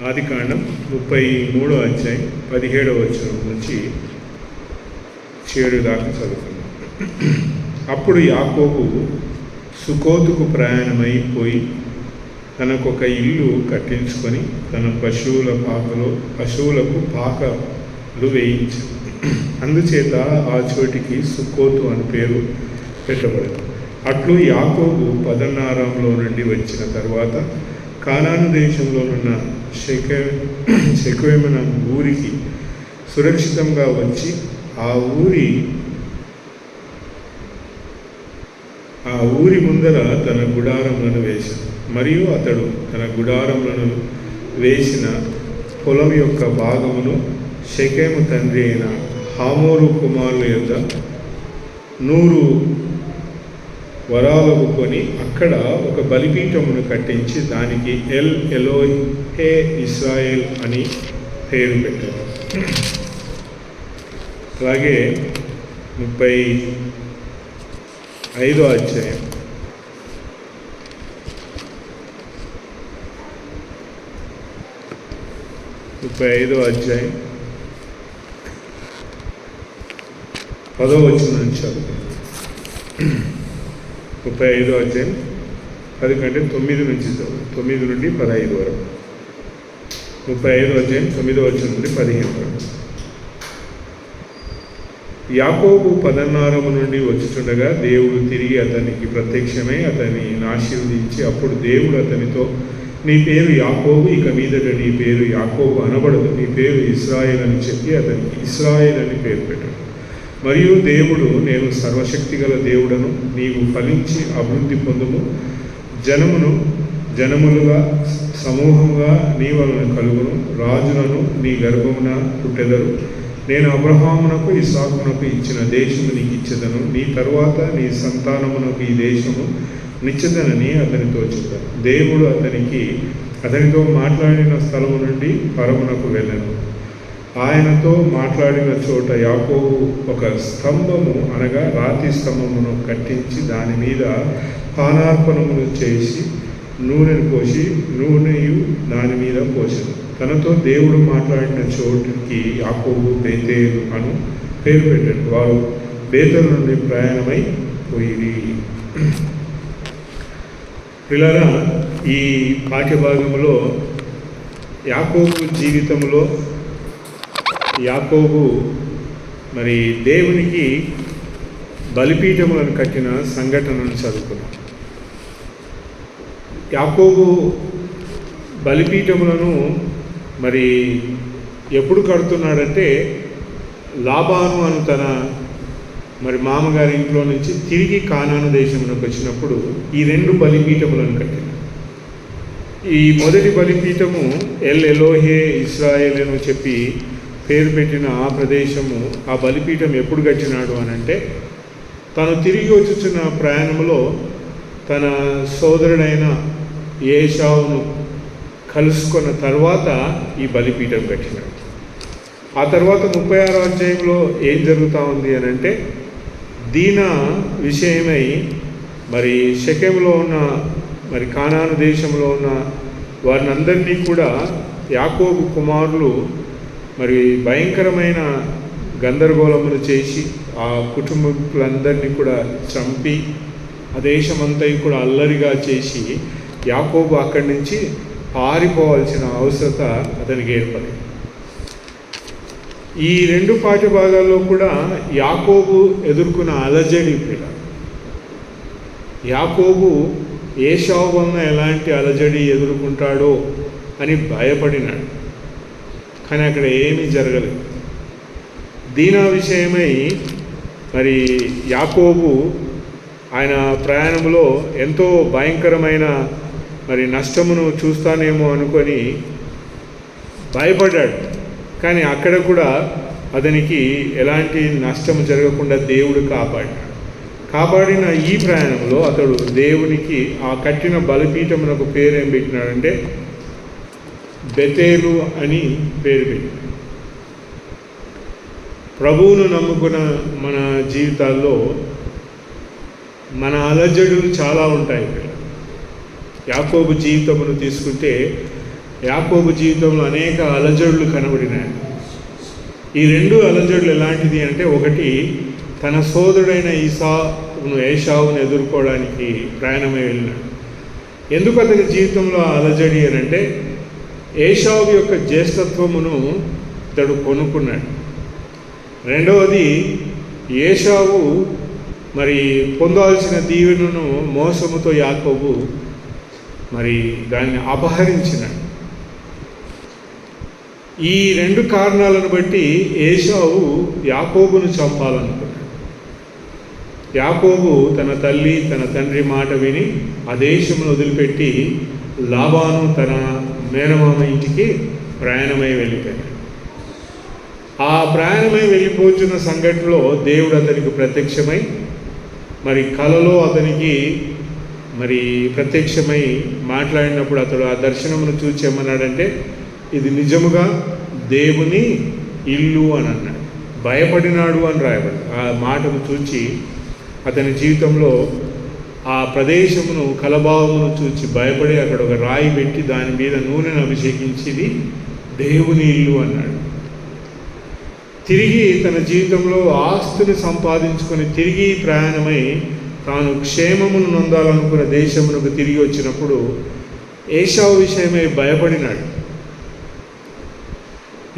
ఆది కాండం ముప్పై మూడో అధ్యాయం పదిహేడవ వచనం నుంచి చేడు దాకా చదువుకున్నాం అప్పుడు యాకోబు సుకోతుకు ప్రయాణమై పోయి తనకొక ఇల్లు కట్టించుకొని తన పశువుల పాకలో పశువులకు పాకలు వేయించాడు. అందుచేత ఆ చోటికి సుక్కోతు అని పేరు పెట్టబడింది. అట్లు యాకోబు పదన్నారంలో నుండి వచ్చిన తర్వాత కానాను దేశంలోనున్న శక శకువేమన ఊరికి సురక్షితంగా వచ్చి ఆ ఊరి ఆ ఊరి ముందర తన గుడారములను వేశాడు. మరియు అతడు తన గుడారములను వేసిన పొలం యొక్క భాగమును షకేము తండ్రి అయిన హామోరు కుమారుల యొక్క నూరు వరాలకు కొని అక్కడ ఒక బలిపీఠమును కట్టించి దానికి ఎల్ ఎలోయ్ హే ఇస్రాయేల్ అని పేరు పెట్టారు. అలాగే ముప్పై ఐదో అధ్యాయం. ముప్పై ఐదో అధ్యాయం. పదో వచ్చిన నుంచి చదువుకుందాం ముప్పై ఐదో అధ్యాయం పది కంటే తొమ్మిది నుంచి తొమ్మిది నుండి పదహైదు వరకు. ముప్పై ఐదో అధ్యాయం తొమ్మిదో వచ్చిన నుండి పదిహేను వరకు. యాకోబు పదన్నారము నుండి వచ్చుచుండగా దేవుడు తిరిగి అతనికి ప్రత్యక్షమై అతన్ని ఆశీర్వదించి అప్పుడు దేవుడు అతనితో నీ పేరు యాకోబు ఇక మీదట నీ పేరు యాకోబు అనబడదు. నీ పేరు ఇస్రాయేల్ అని చెప్పి అతనికి ఇస్రాయేల్ అని పేరు పెట్టాడు. మరియు దేవుడు నేను సర్వశక్తిగల దేవుడను నీవు ఫలించి అభివృద్ధి పొందుము. జనమును జనములుగా సమూహముగా నీ వలన కలుగును. రాజులను నీ గర్భమున పుట్టెదరు. నేను అబ్రహామునకు ఇసాకునకు ఇచ్చిన దేశము నీకు ఇచ్చేదను. నీ తరువాత నీ సంతానమునకు ఈ దేశము నిచ్చదనని అతనితో చెప్పాను. దేవుడు అతనికి అతనితో మాట్లాడిన స్థలము నుండి పరమునకు వెళ్ళను. ఆయనతో మాట్లాడిన చోట యాకోబు ఒక స్తంభము అనగా రాతి స్తంభమును కట్టించి దాని మీద పానార్పణములు చేసి నూనెను పోసి నూనెయు దాని మీద పోసను తనతో దేవుడు మాట్లాడిన చోటుకి యాకోబు బేతేలు అను పేరు పెట్టాడు. వారు బేతల నుండి ప్రయాణమై పోయి పిల్లరా ఈ పాఠ్యభాగంలో యాకోబు జీవితంలో యాకోబు మరి దేవునికి బలిపీఠములను కట్టిన సంఘటనను చదువుకున్నాం. యాకోబు బలిపీఠములను మరి ఎప్పుడు కడుతున్నాడంటే లాభాను అను తన మరి మామగారి ఇంట్లో నుంచి తిరిగి కానాను దేశంలోకి వచ్చినప్పుడు ఈ రెండు బలిపీఠములను కట్టిన. ఈ మొదటి బలిపీఠము ఎల్ ఎలోహే ఇస్రాయేల్ అని చెప్పి పేరు పెట్టిన ఆ ప్రదేశము ఆ బలిపీఠం ఎప్పుడు కట్టినాడు అని అంటే తను తిరిగి వచ్చుచున్న ప్రయాణంలో తన సోదరుడైన ఏషావును కలుసుకున్న తర్వాత ఈ బలిపీఠం కట్టినాడు. ఆ తర్వాత ముప్పై ఆరో అధ్యాయంలో ఏం జరుగుతూ ఉంది అని అంటే దీన విషయమై మరి శకంలో ఉన్న మరి కానాను దేశంలో ఉన్న వారిని అందరినీ కూడా యాకోబు కుమారులు మరి భయంకరమైన గందరగోళములు చేసి ఆ కుటుంబీకులందరినీ కూడా చంపి ఆ దేశమంతా కూడా అల్లరిగా చేసి యాకోబు అక్కడి నుంచి పారిపోవాల్సిన అవసరత అతనికి ఏర్పడింది. ఈ రెండు పాఠ్యభాగాల్లో కూడా యాకోబు ఎదుర్కొన్న అలజడి పిల్ల యాకోబు ఏషావు వలన ఎలాంటి అలజడి ఎదుర్కొంటాడో అని భయపడినాడు. కానీ అక్కడ ఏమీ జరగలేదు. దీనా విషయమై మరి యాకోబు ఆయన ప్రయాణంలో ఎంతో భయంకరమైన మరి నష్టమును చూస్తానేమో అనుకొని భయపడ్డాడు. కానీ అక్కడ కూడా అతనికి ఎలాంటి నష్టం జరగకుండా దేవుడు కాపాడినాడు. కాపాడిన ఈ ప్రయాణంలో అతడు దేవునికి ఆ కట్టిన బలిపీఠమునకు పేరు ఏం పెట్టినాడంటే బెతేలు అని పేరు పెట్టింది ప్రభువును నమ్ముకున్న మన జీవితాల్లో మన అలజడులు చాలా ఉంటాయి ఇక్కడ. యాకోబు జీవితమును తీసుకుంటే యాకోబు జీవితంలో అనేక అలజడులు కనబడినాయి. ఈ రెండు అలజడులు ఎలాంటిది అంటే ఒకటి తన సోదరుడైన ఈసాను ఏషావును ఎదుర్కోవడానికి ప్రయాణమై వెళ్ళినాడు. ఎందుకు అతని జీవితంలో ఆ అలజడి అని అంటే ఏషావు యొక్క జ్యేష్ఠత్వమును ఇతడు కొనుక్కున్నాడు. రెండవది ఏషావు మరి పొందాల్సిన దీవెనను మోసముతో యాకోబు మరి దాన్ని అపహరించినాడు. ఈ రెండు కారణాలను బట్టి ఏషావు యాకోబును చంపాలనుకున్నాడు. యాకోబు తన తల్లి తన తండ్రి మాట విని ఆ దేశమును వదిలిపెట్టి లాబాను తన మేనమామ ఇంటికి ప్రయాణమై వెళ్ళిపోయాడు. ఆ ప్రయాణమై వెళ్ళిపోతున్న సంఘటనలో దేవుడు అతనికి ప్రత్యక్షమై మరి కలలో అతనికి మరి ప్రత్యక్షమై మాట్లాడినప్పుడు అతడు ఆ దర్శనమును చూసి ఏమన్నాడంటే ఇది నిజముగా దేవుని ఇల్లు అని అన్నాడు. భయపడినాడు అని రాయబడి ఆ మాటను చూచి అతని జీవితంలో ఆ ప్రదేశమును కలభావమును చూచి భయపడి అక్కడ ఒక రాయి పెట్టి దాని మీద నూనెను అభిషేకించింది దేవుని ఇల్లు అన్నాడు. తిరిగి తన జీవితంలో ఆస్తుని సంపాదించుకొని తిరిగి ప్రయాణమై తాను క్షేమమును నొందాలనుకున్న దేశమునకు తిరిగి వచ్చినప్పుడు ఏషావు విషయమై భయపడినాడు.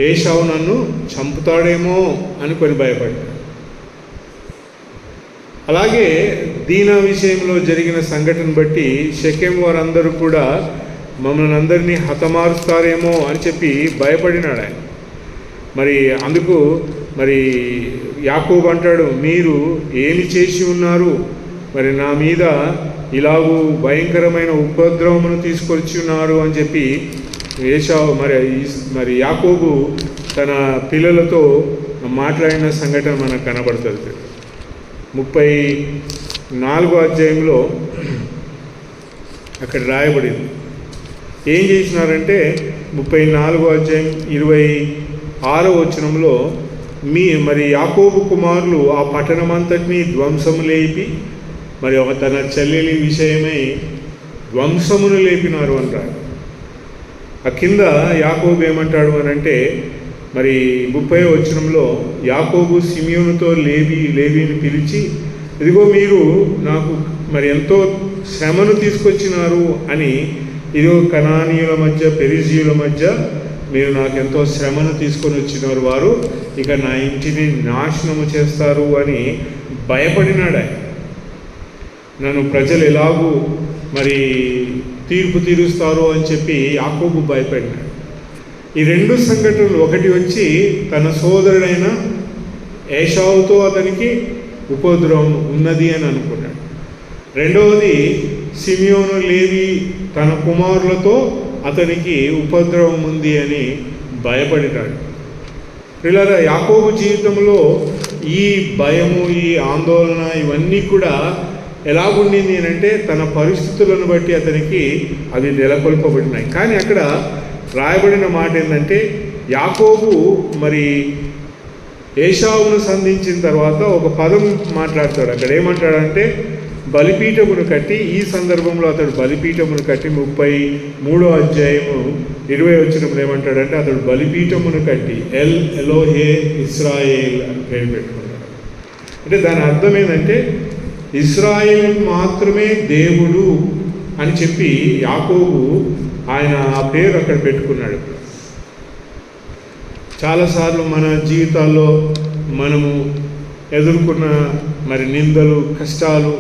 ఏషావు నన్ను చంపుతాడేమో అనుకొని భయపడ్డాడు. అలాగే దీనా విషయంలో జరిగిన సంఘటన బట్టి షకెం వారందరూ కూడా మమ్మల్ని అందరినీ హతమారుస్తారేమో అని చెప్పి భయపడినాడు ఆయన. మరి అందుకు మరి యాకోబు అంటాడు మీరు ఏమి చేసి ఉన్నారు? మరి నా మీద ఇలాగూ భయంకరమైన ఉపద్రవమును తీసుకొచ్చి ఉన్నారు? అని చెప్పి ఏషావు మరి మరి యాకోబు తన పిల్లలతో మాట్లాడిన సంఘటన మనకు కనబడుతుంది. ముప్పై నాలుగో అధ్యాయంలో అక్కడ రాయబడింది. ఏం చేసినారంటే ముప్పై నాలుగో అధ్యాయం ఇరవై ఆరో వచనంలో మీ మరి యాకోబు కుమారులు ఆ పట్టణమంతటిని ధ్వంసము లేపి మరి ఒక తన చెల్లెలి విషయమై ధ్వంసమును లేపినారు అంటారు ఆ కింద యాకోబు ఏమంటాడు అని అంటే మరి ముప్పై వచనంలో యాకోబు సిమియోనుతో లేవి లేవిని పిలిచి ఇదిగో మీరు నాకు మరి ఎంతో శ్రమను తీసుకొచ్చినారు అని ఇదిగో కనానీయుల మధ్య పెరిజీయుల మధ్య మీరు నాకు ఎంతో శ్రమను తీసుకొని వచ్చినారు వారు. ఇక నా ఇంటిని నాశనము చేస్తారు అని భయపడినాడు ఆయన. నన్ను ప్రజలు ఎలాగూ మరి తీర్పు తీరుస్తారు అని చెప్పి యాకోబు భయపడినాడు. ఈ రెండు సంఘటనలు ఒకటి వచ్చి తన సోదరుడైన ఏషావుతో అతనికి ఉపద్రవం ఉన్నది అని అనుకున్నాడు రెండవది సిమియోను లేవి తన కుమారులతో అతనికి ఉపద్రవం ఉంది అని భయపడినాడు. పిల్లల యాకోబు జీవితంలో ఈ భయము ఈ ఆందోళన ఇవన్నీ కూడా ఎలాగుండింది అని అంటే తన పరిస్థితులను బట్టి అతనికి అవి నెలకొల్పబడినాయి. కానీ అక్కడ రాయబడిన మాట ఏంటంటే యాకోబు మరి ఏషావును సంధించిన తర్వాత ఒక పదం మాట్లాడతాడు. అక్కడ ఏమంటాడంటే బలిపీఠమును కట్టి ఈ సందర్భంలో అతడు బలిపీఠమును కట్టి ముప్పై మూడో అధ్యాయము ఇరవై వచ్చినప్పుడు ఏమంటాడంటే అతడు బలిపీఠమును కట్టి ఎల్ ఎలోహే ఇస్రాయేల్ అని పేరు పెట్టుకున్నాడు అంటే దాని అర్థం ఏంటంటే ఇస్రాయేల్ మాత్రమే దేవుడు అని చెప్పి యాకోబు ఆయన ఆ పేరు అక్కడ పెట్టుకున్నాడు. చాలాసార్లు మన జీవితాల్లో మనము ఎదుర్కొన్న మరి నిందలు కష్టాలు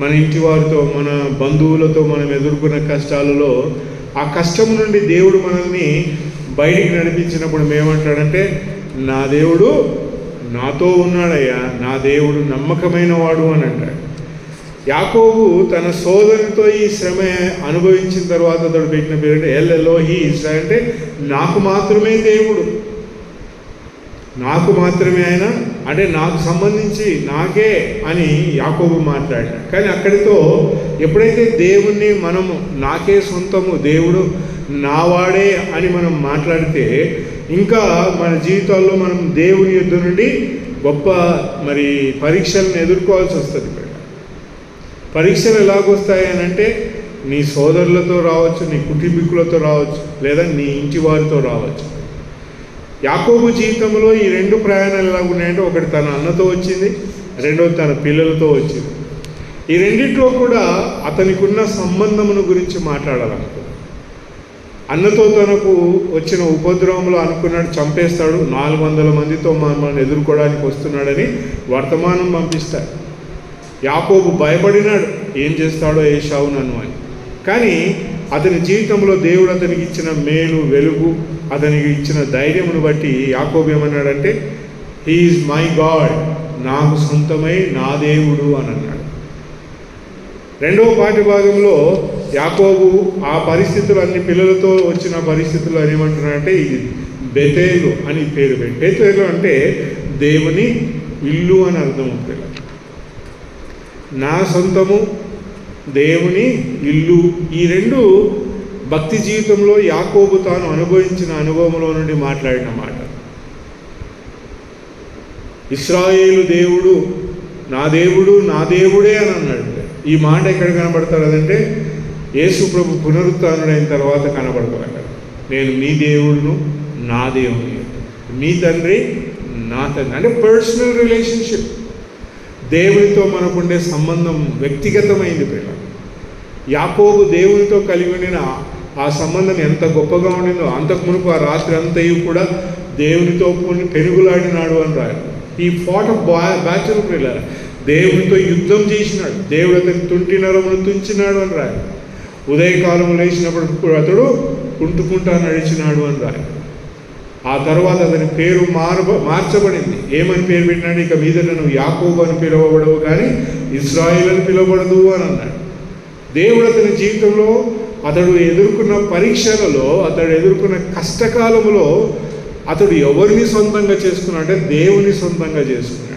మన ఇంటి వారితో మన బంధువులతో మనం ఎదుర్కొన్న కష్టాలలో ఆ కష్టం నుండి దేవుడు మనల్ని బయటికి నడిపించినప్పుడు మేమంటాడంటే నా దేవుడు నాతో ఉన్నాడయ్యా నా దేవుడు నమ్మకమైన వాడు అని అంటాడు. యాకోబు తన సోదరునితో ఈ శ్రమ అనుభవించిన తర్వాత అతడు పెట్టిన పేరు అంటే ఎల్ ఎలోహి ఇస్రాయల్ అంటే నాకు మాత్రమే దేవుడు నాకు మాత్రమే ఆయన అంటే నాకు సంబంధించి నాకే అని యాకోబు మాట్లాడాడు. కానీ అక్కడితో ఎప్పుడైతే దేవుణ్ణి మనము నాకే సొంతము దేవుడు నావాడే అని మనం మాట్లాడితే ఇంకా మన జీవితాల్లో మనం దేవుని యుద్ధ నుండి గొప్ప మరి పరీక్షలను ఎదుర్కోవాల్సి వస్తుంది ఇక్కడ. పరీక్షలు ఎలాగొస్తాయి అని అంటే నీ సోదరులతో రావచ్చు నీ కుటుంబీకులతో రావచ్చు లేదా నీ ఇంటి వారితో రావచ్చు. యాకోబు జీవితంలో ఈ రెండు ప్రయాణాలు ఎలా ఉన్నాయంటే ఒకటి తన అన్నతో వచ్చింది రెండోది తన పిల్లలతో వచ్చింది. ఈ రెండిట్లో కూడా అతనికి ఉన్న సంబంధమును గురించి మాట్లాడాలనుకో అన్నతో తనకు వచ్చిన ఉపద్రవంలో అనుకున్నాడు చంపేస్తాడు నాలుగు వందల మందితో మనల్ని ఎదుర్కోవడానికి వస్తున్నాడని వర్తమానం పంపిస్తాడు. యాకోబు భయపడినాడు ఏం చేస్తాడో ఏషావు నన్ను అని. కానీ అతని జీవితంలో దేవుడు అతనికి ఇచ్చిన మేలు వెలుగు అతనికి ఇచ్చిన ధైర్యమును బట్టి యాకోబు ఏమన్నాడంటే హీఈస్ మై గాడ్ నాకు సొంతమై నా దేవుడు అని అన్నాడు. రెండవ పాటి భాగంలో యాకోబు ఆ పరిస్థితులు అన్ని పిల్లలతో వచ్చిన పరిస్థితులు అని ఏమంటున్నాడంటే ఇది బెతేలు అని పేరు పెట్టి బెతేలు అంటే దేవుని ఇల్లు అని అర్థం పిల్ల నా సొంతము దేవుని ఇల్లు. ఈ రెండు భక్తి జీవితంలో యాకోబు తాను అనుభవించిన అనుభవంలో నుండి మాట్లాడిన మాట. ఇస్రాయేలు దేవుడు నా దేవుడు నా దేవుడే అని అన్నాడు. ఈ మాట ఎక్కడ కనబడతాడు అదంటే యేసు ప్రభు పునరుత్డైన తర్వాత కనబడతాడు అక్కడ నేను మీ దేవుడును నా దేవుని. మీ తండ్రి నా తండ్రి. అంటే పర్సనల్ రిలేషన్షిప్ దేవునితో మనకుండే సంబంధం వ్యక్తిగతమైంది ప్రేమ. యాకోబు దేవునితో కలిగి ఉండిన ఆ సంబంధం ఎంత గొప్పగా ఉండిందో అంతకు మునుపు ఆ రాత్రి అంతయు కూడా దేవునితో కూడి పెనుగులాడినాడు అని రాయ ఈ ఫాట్ ఆఫ్ బా బ్యాచులర్ పిల్లల దేవునితో యుద్ధం చేసినాడు. దేవుడు అతని తుంటి నరమును తుంచినాడు అని రాయ ఉదయకాలం లేచినప్పుడు కూడా అతడు కుంటుకుంటా నడిచినాడు అని రాయడు ఆ తర్వాత అతని పేరు మార్బ మార్చబడింది. ఏమని పేరు పెట్టినాడు? ఇక మీద నువ్వు యాకోబు అని పిలువబడవు కానీ ఇస్రాయిల్ అని పిలువబడదు అని అన్నాడు. దేవుడు అతని జీవితంలో అతడు ఎదుర్కొన్న పరీక్షలలో అతడు ఎదుర్కొన్న కష్టకాలములో అతడు ఎవరిని సొంతంగా చేసుకున్నాడు అంటే దేవుని సొంతంగా చేసుకున్నాడు.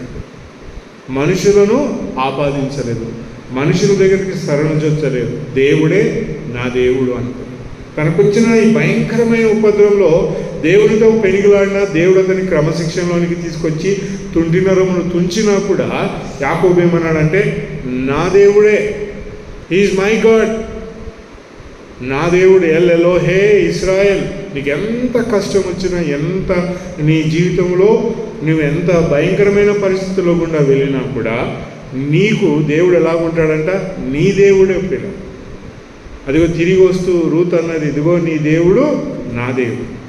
మనుషులను ఆపాదించలేదు. మనుషుల దగ్గరికి శరణుజొచ్చలేదు దేవుడే నా దేవుడు అనుకున్నాడు. తనకొచ్చిన ఈ భయంకరమైన ఉపద్రవంలో దేవుడితో పెనిగిలాడిన దేవుడు అతని క్రమశిక్షణలోనికి తీసుకొచ్చి తుంటినరమును తుంచినా కూడా యాకోబేమన్నాడంటే నా దేవుడే ఈజ్ మై గాడ్ నా దేవుడు ఎల్లెలో హే ఇస్రాయల్. నీకు ఎంత కష్టం వచ్చినా ఎంత నీ జీవితంలో నువ్వు ఎంత భయంకరమైన పరిస్థితుల్లో గుండా వెళ్ళినా కూడా నీకు దేవుడు ఎలా ఉంటాడంట నీ దేవుడే పిల్ల అదిగో తిరిగి వస్తూ రూత్ అన్నది ఇదిగో నీ దేవుడు నా దేవుడు.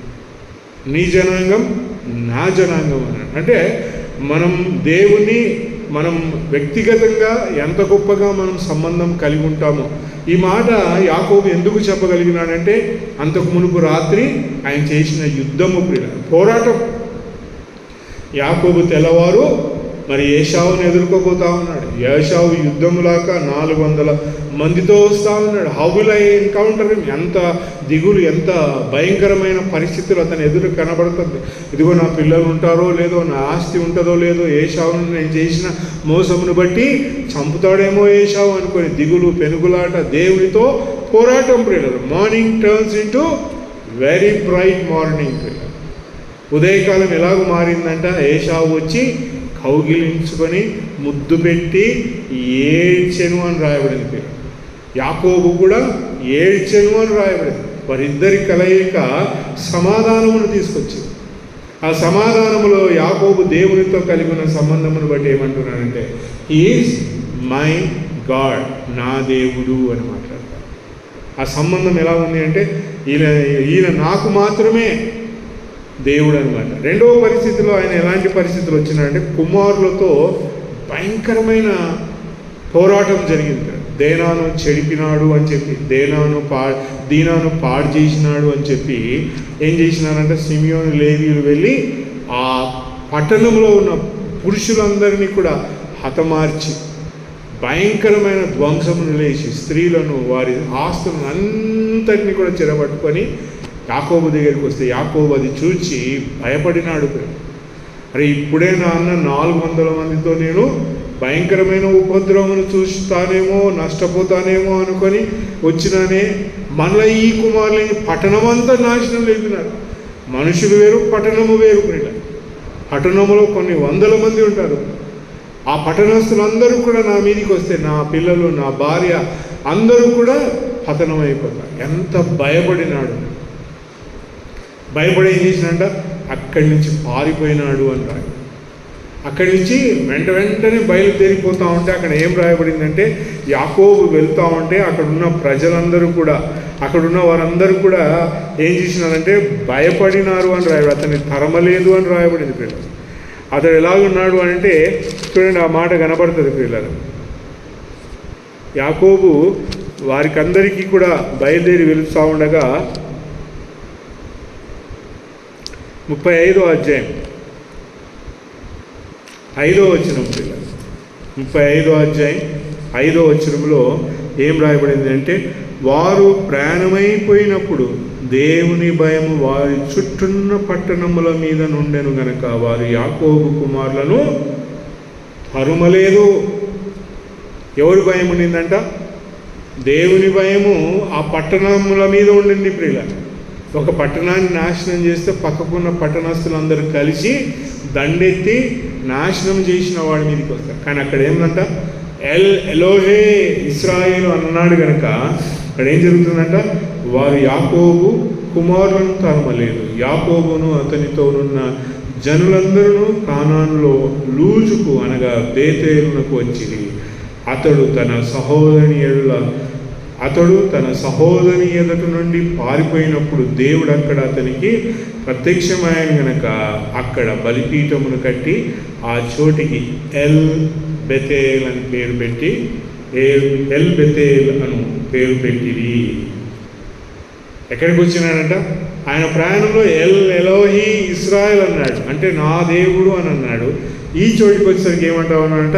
నీ జనాంగం నా జనాంగం అని. అంటే మనం దేవుని మనం వ్యక్తిగతంగా ఎంత గొప్పగా మనం సంబంధం కలిగి ఉంటామో. ఈ మాట యాకోబు ఎందుకు చెప్పగలిగినాడంటే అంతకు మునుపు రాత్రి ఆయన చేసిన యుద్ధము పోరాటం. యాకోబు తెల్లవారు మరి ఏషావుని ఎదుర్కోబోతా ఉన్నాడు. ఏషావు యుద్ధములాక నాలుగు వందల మందితో వస్తూ ఉన్నాడు. హౌ విల్ ఐ ఎన్కౌంటర్ ఎంత దిగులు ఎంత భయంకరమైన పరిస్థితులు అతని ఎదురు కనబడుతుంది. ఇదిగో నా పిల్లలు ఉంటారో లేదో నా ఆస్తి ఉంటుందో లేదో ఏషావును నేను చేసిన మోసమును బట్టి చంపుతాడేమో ఏషావు అనుకొని దిగులు పెనుగులాట దేవునితో పోరాటం ప్రియులు morning turns into very bright morning ఉదయకాలం ఎలాగ మారిందంట. ఏషావు వచ్చి కౌగిలించుకొని ముద్దు పెట్టి ఏడ్చెను అని రాయబడింది పేరు. యాకోబు కూడా ఏడ్చెను అని రాయబడింది. వారిద్దరి కలయిక సమాధానమును తీసుకొచ్చింది. ఆ సమాధానములో యాకోబు దేవునితో కలిగి ఉన్న సంబంధమును బట్టి ఏమంటున్నాడంటే ఈజ్ మై గాడ్ నా దేవుడు అని మాట్లాడతారు ఆ సంబంధం ఎలా ఉంది అంటే ఈయన ఈయన నాకు మాత్రమే దేవుడు అనమాట రెండవ పరిస్థితిలో ఆయన ఎలాంటి పరిస్థితులు వచ్చినాయంటే కుమారులతో భయంకరమైన పోరాటం జరిగింది. దేనాను చెడిపినాడు అని చెప్పి దేనాను పా దీనాను పాడు చేసినాడు అని చెప్పి ఏం చేసినారంటే సిమియోను లేవీలు వెళ్ళి ఆ పట్టణంలో ఉన్న పురుషులందరినీ కూడా హతమార్చి భయంకరమైన ధ్వంసమును లేచి స్త్రీలను వారి ఆస్తులను అంతటిని కూడా చెరబట్టుకొని యాకోబు దగ్గరికి వస్తే యాకోబు అది చూచి భయపడినాడు అరే ఇప్పుడే నాన్న నాలుగు వందల మందితో నేను భయంకరమైన ఉపద్రవమును చూస్తానేమో నష్టపోతానేమో అనుకొని వచ్చినానే మళ్ళీ ఈ కుమారులని పట్టణమంతా నాశనం లేపినారు. మనుషులు వేరు పట్టణము వేరు ప్రియుల పట్టణంలో కొన్ని వందల మంది ఉంటారు. ఆ పట్టణస్తులందరూ కూడా నా మీదికి వస్తే నా పిల్లలు నా భార్య అందరూ కూడా పతనం అయిపోతారు ఎంత భయపడినాడు. భయపడి ఏం చేసినంట అక్కడి నుంచి పారిపోయినాడు అని రాయి. అక్కడి నుంచి వెంట వెంటనే బయలుదేరిపోతా ఉంటే అక్కడ ఏం రాయబడిందంటే యాకోబు వెళ్తూ ఉంటే అక్కడున్న ప్రజలందరూ కూడా అక్కడున్న వారందరూ కూడా ఏం చేసినారంటే భయపడినారు అని రాయబడి అతన్ని తరమలేదు అని రాయబడింది పిల్లలు అతడు ఎలాగున్నాడు అని అంటే చూడండి ఆ మాట కనబడుతుంది పిల్లలు యాకోబు వారికందరికీ కూడా బయలుదేరి వెలుస్తూ ఉండగా ముప్పై ఐదో అధ్యాయం. ఐదో వచనం పిల్లలు. ముప్పై ఐదో అధ్యాయం ఐదో వచనంలో ఏం రాయబడింది అంటే వారు ప్రాణమైపోయినప్పుడు దేవుని భయము వారి చుట్టూన్న పట్టణముల మీద నుండెను గనక వారు యాకోబు కుమారులను తరుమలేదు. ఎవరి భయం ఉండిందంట? దేవుని భయము ఆ పట్టణముల మీద ఉండింది ప్రియుల ఒక పట్టణాన్ని నాశనం చేస్తే పక్కకున్న పట్టణస్తులందరూ కలిసి దండెత్తి నాశనం చేసిన వాడి మీదకి వస్తారు. కానీ అక్కడ ఏమంట ఎల్ ఎలోహే ఇస్రాయేలు అన్నాడు కనుక అక్కడ ఏం జరుగుతుందంట? వారు యాకోబు కుమారులను తరమలేదు యాకోబును అతనితోనున్న జనులందరూ కానాన్లో లూజుకు అనగా బేతేలునకు వచ్చింది అతడు తన సహోదరి అతడు తన సహోదరి ఎదుట నుండి పారిపోయినప్పుడు దేవుడు అక్కడ అతనికి ప్రత్యక్షమైన గనక అక్కడ బలిపీఠమును కట్టి ఆ చోటికి ఎల్ బెతేల్ అని పేరు పెట్టి ఎల్ ఎల్ బెతేల్ అను పేరు పెట్టిరి. ఎక్కడికి వచ్చినాడంట? ఆయన ప్రయాణంలో ఎల్ ఎలోహి ఇస్రాయల్ అన్నాడు. అంటే నా దేవుడు అని అన్నాడు. ఈ చోటికి వచ్చేసరికి ఏమంటావు అన్నాడంట?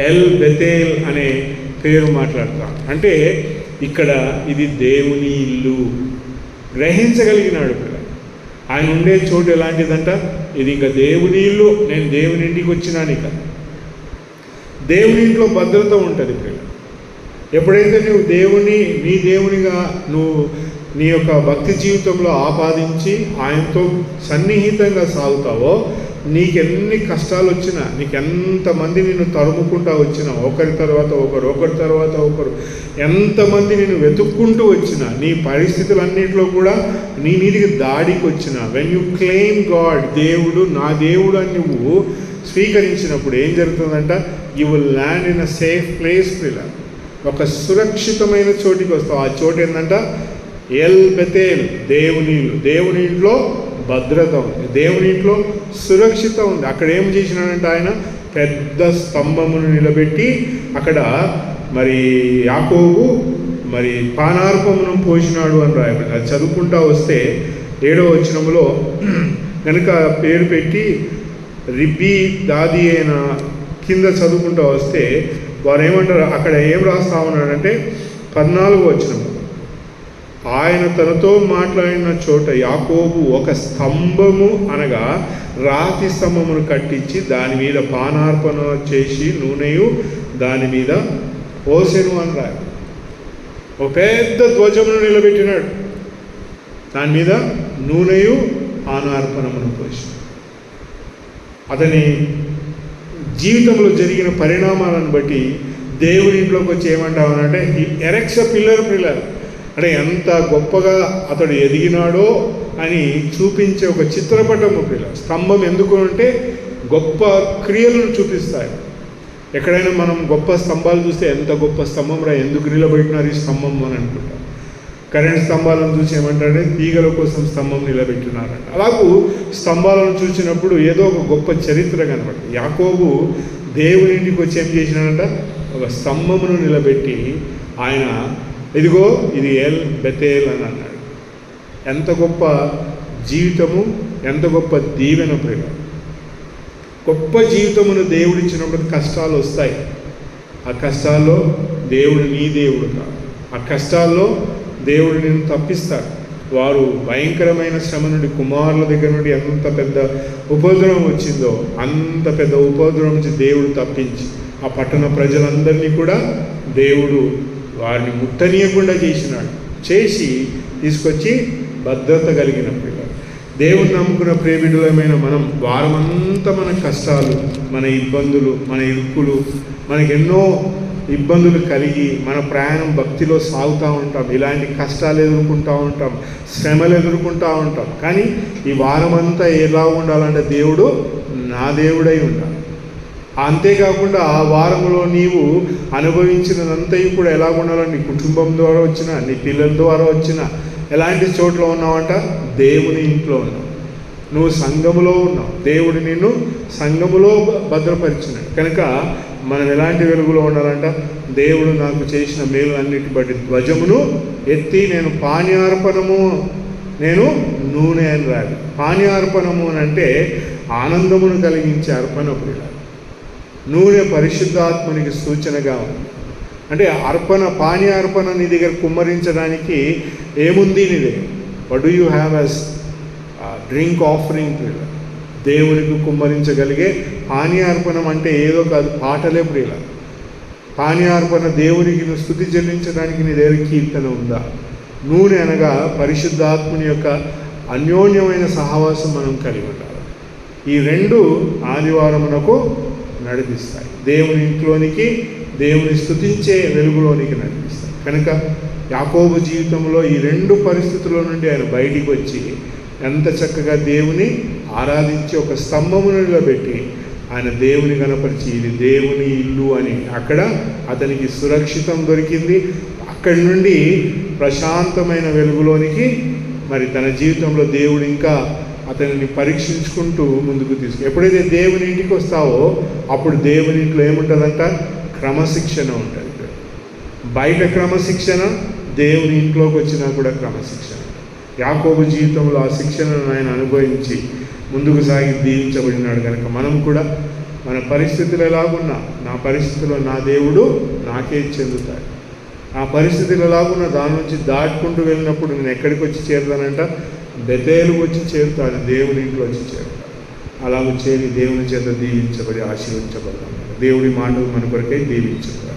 ఎల్ బెతేల్ అనే పేరు మాట్లాడతాం అంటే ఇక్కడ ఇది దేవుని ఇల్లు. గ్రహించగలిగినాడు ఇక్కడ. ఆయన ఉండే చోటు ఎలాంటిదంట? ఇది ఇంకా దేవుని ఇల్లు. నేను దేవుని ఇంటికి వచ్చినాను ఇక. దేవుని ఇంట్లో భద్రత ఉంటుంది ఇక్కడ. ఎప్పుడైతే నువ్వు దేవుని నీ దేవునిగా నువ్వు నీ యొక్క భక్తి జీవితంలో ఆపాదించి ఆయనతో సన్నిహితంగా సాగుతావో నీకెన్ని కష్టాలు వచ్చినా నీకెంతమంది నిన్ను తరుముకుంటా వచ్చినా ఒకరి తర్వాత ఒకరు ఒకరి తర్వాత ఒకరు ఎంతమంది నేను వెతుక్కుంటూ వచ్చినా నీ పరిస్థితులన్నింటిలో కూడా నీ మీదికి దాడికి వచ్చిన వెన్ యు క్లెయిమ్ గాడ్ దేవుడు నా దేవుడు అని నువ్వు స్వీకరించినప్పుడు ఏం జరుగుతుందంట? You will land in a safe place పిల్ల. ఒక సురక్షితమైన చోటికి వస్తావు. ఆ చోటు ఏంటంట ఎల్ బెతేల్ దేవుని దేవుని ఇంట్లో భద్రత ఉంది. దేవుని ఇంట్లో సురక్షిత ఉంది. అక్కడ ఏం చేసినాడంటే ఆయన పెద్ద స్తంభమును నిలబెట్టి అక్కడ మరి యాకోబు మరి పానార్పమును పోసినాడు అని రాయబడి అది చదువుకుంటా వస్తే ఏడవ వచనములో కనుక పేరు పెట్టి రిబ్బి దాది అయిన కింద చదువుకుంటా వస్తే వారు ఏమంటారు? అక్కడ ఏం రాస్తా ఉన్నాడంటే పద్నాలుగు వచనము. ఆయన తనతో మాట్లాడిన చోట యాకోబు ఒక స్తంభము అనగా రాతి స్తంభమును కట్టించి దాని మీద పానార్పణ చేసి నూనెయు దాని మీద పోసెను అని రాయ ఒక పెద్ద ధ్వజమును నిలబెట్టినాడు. దాని మీద నూనెయు పానార్పణమును పోసి అతని జీవితంలో జరిగిన పరిణామాలను బట్టి దేవుని ఇంట్లోకి వచ్చి ఏమంటామనంటే అంటే ఎరెక్స్ పిల్లర్ పిల్లర్. అంటే ఎంత గొప్పగా అతడు ఎదిగినాడో అని చూపించే ఒక చిత్రపటం పిల్లర్ స్తంభం ఎందుకు అంటే గొప్ప క్రియలను చూపిస్తాయి. ఎక్కడైనా మనం గొప్ప స్తంభాలు చూస్తే ఎంత గొప్ప స్తంభం రా ఎందుకు నిలబెట్టినారు ఈ స్తంభం అని అనుకుంటాం. కరెంట్ స్తంభాలను చూసి ఏమంటారంటే తీగల కోసం స్తంభం నిలబెట్టినారంట. అలాగూ స్తంభాలను చూసినప్పుడు ఏదో ఒక గొప్ప చరిత్ర కనబడుతుంది. యాకోబు దేవుని ఇంటికి వచ్చి ఏం చేసినాడంట? ఒక స్తంభమును నిలబెట్టి ఆయన ఇదిగో ఇది ఎల్ బెతేల్ అని అన్నాడు. ఎంత గొప్ప జీవితము ఎంత గొప్ప దీవెన ప్రేమ. గొప్ప జీవితమును దేవుడు ఇచ్చినప్పుడు కష్టాలు వస్తాయి. ఆ కష్టాల్లో దేవుడు నీ దేవుడు కాదు. ఆ కష్టాల్లో దేవుడు నిన్ను తప్పిస్తాడు. వారు భయంకరమైన శ్రమ నుండి కుమారుల దగ్గర నుండి ఎంత పెద్ద ఉపద్రవం వచ్చిందో అంత పెద్ద ఉపద్రవం నుంచి దేవుడు తప్పించి ఆ పట్టణ ప్రజలందరినీ కూడా దేవుడు వారిని ముట్టనీయకుండా చేసినాడు. చేసి తీసుకొచ్చి భద్రత కలిగిన పిల్లలు దేవుని నమ్ముకున్న ప్రేమిడులమైన మనం వారమంతా మన కష్టాలు మన ఇబ్బందులు మన ఇరుకులు మనకెన్నో ఇబ్బందులు కలిగి మన ప్రయాణం భక్తిలో సాగుతూ ఉంటాం. ఇలాంటి కష్టాలు ఎదుర్కొంటూ ఉంటాం శ్రమలు ఎదుర్కొంటూ ఉంటాం. కానీ ఈ వారమంతా ఎలా ఉండాలంటే దేవుడు నా దేవుడై ఉండాలి. అంతేకాకుండా ఆ వారంలో నీవు అనుభవించినదంతయు కూడా ఎలా ఉండాలని నీ కుటుంబం ద్వారా వచ్చిన నీ పిల్లల ద్వారా వచ్చిన ఎలాంటి చోట్ల ఉన్నావంట? దేవుని ఇంట్లో ఉన్నావు. నువ్వు సంఘములో ఉన్నావు. దేవుడు నిన్ను సంఘములో భద్రపరిచినాడు. కనుక మనం ఎలాంటి వెలుగులో ఉండాలంట? దేవుడు నాకు చేసిన మేలు అన్నిటి బట్టి ధ్వజమును ఎత్తి నేను పానీయార్పణము నేను నూనె అని రాదు పానీయార్పణము అని అంటే ఆనందమును కలిగించే అర్పణ రాదు నూనె పరిశుద్ధాత్మనికి సూచనగా ఉంది. అంటే అర్పణ పానీయ అర్పణ నీ దగ్గర కుమ్మరించడానికి ఏముంది నీ దగ్గర? What do you have as drink offering దేవునికి కుమ్మరించగలిగే పానీయార్పణం అంటే ఏదో కాదు పాటలే ప్రియుల. పానీయార్పణ దేవునికి నువ్వు స్థుతి చెల్లించడానికి నీ దగ్గర కీర్తన ఉందా? నూనె అనగా పరిశుద్ధాత్ముని యొక్క అన్యోన్యమైన సహవాసం మనం కలిగి ఉండాలి. ఈ రెండు ఆదివారమునకు నడిపిస్తాయి. దేవుని ఇంట్లోనికి దేవుని స్థుతించే వెలుగులోనికి నడిపిస్తాయి. కనుక యాకోబు జీవితంలో ఈ రెండు పరిస్థితుల నుండి ఆయన బయటికి వచ్చి ఎంత చక్కగా దేవుని ఆరాధించి ఒక స్తంభమును నిలబెట్టి ఆయన దేవుని కనపరిచి ఇది దేవుని ఇల్లు అని అక్కడ అతనికి సురక్షితం దొరికింది. అక్కడి నుండి ప్రశాంతమైన వెలుగులోనికి మరి తన జీవితంలో దేవుడు ఇంకా అతనిని పరీక్షించుకుంటూ ముందుకు తీసుకు ఎప్పుడైతే దేవుని ఇంటికి వస్తావో అప్పుడు దేవుని ఇంట్లో ఏముంటుందంట? క్రమశిక్షణ ఉంటుంది. బయట క్రమశిక్షణ దేవుని ఇంట్లోకి వచ్చినా కూడా క్రమశిక్షణ. యాకోబు జీవితంలో ఆ శిక్షణను ఆయన అనుభవించి ముందుకు సాగి దీవించబడినాడు కనుక మనం కూడా మన పరిస్థితులు ఎలాగున్నా నా పరిస్థితిలో నా దేవుడు నాకే చెందుతాడు. ఆ పరిస్థితులు ఎలాగున్నా దాని నుంచి దాటుకుంటూ వెళ్ళినప్పుడు నేను ఎక్కడికి వచ్చి చేరుతానంట? బెతేలు వచ్చి చేరుతాడు దేవుని ఇంట్లో వచ్చి చేరుతాడు. అలాగ చేరి దేవుని చేత దీవించబడి ఆశీర్వించబడతాం దేవుడి మాటలు మన కొరకై దీవించబడాలి